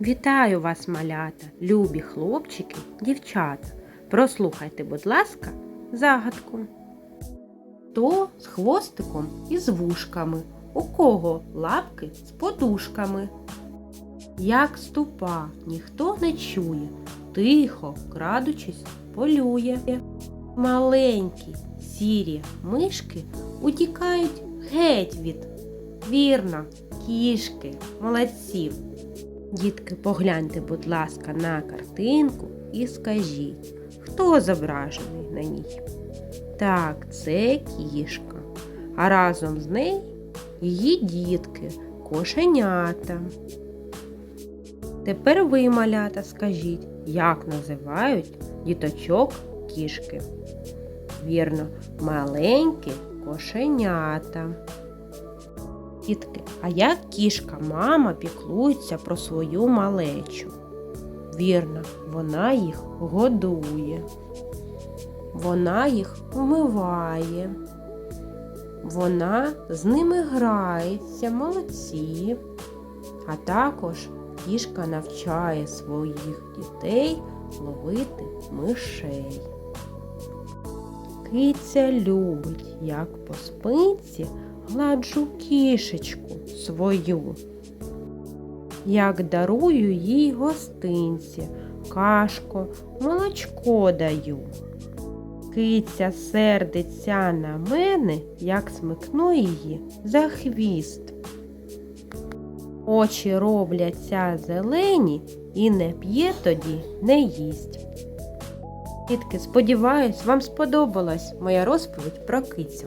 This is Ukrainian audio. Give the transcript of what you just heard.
Вітаю вас, малята, любі хлопчики, дівчата. Прослухайте, будь ласка, загадку. Хто з хвостиком і з вушками, у кого лапки з подушками. Як ступа, ніхто не чує, тихо, крадучись, полює. Маленькі сірі мишки утікають геть від. Вірно, кішки, молодців. Дітки, погляньте, будь ласка, на картинку і скажіть, хто зображений на ній? Так, це кішка, а разом з нею її дітки, кошенята. Тепер ви, малята, скажіть, як називають діточок кішки? Вірно, маленькі кошенята. Дітки, а як кішка мама піклується про свою малечу? Вірно, вона їх годує. Вона їх вмиває. Вона з ними грається, молодці. А також кішка навчає своїх дітей ловити мишей. Киця любить, як по спинці гладжу кішечку свою, як дарую їй гостинці, кашко, молочко даю. Киця сердиться на мене, як смикну її за хвіст. Очі робляться зелені і не п'є тоді, не їсть. Дітки, сподіваюсь, вам сподобалась моя розповідь про кицю.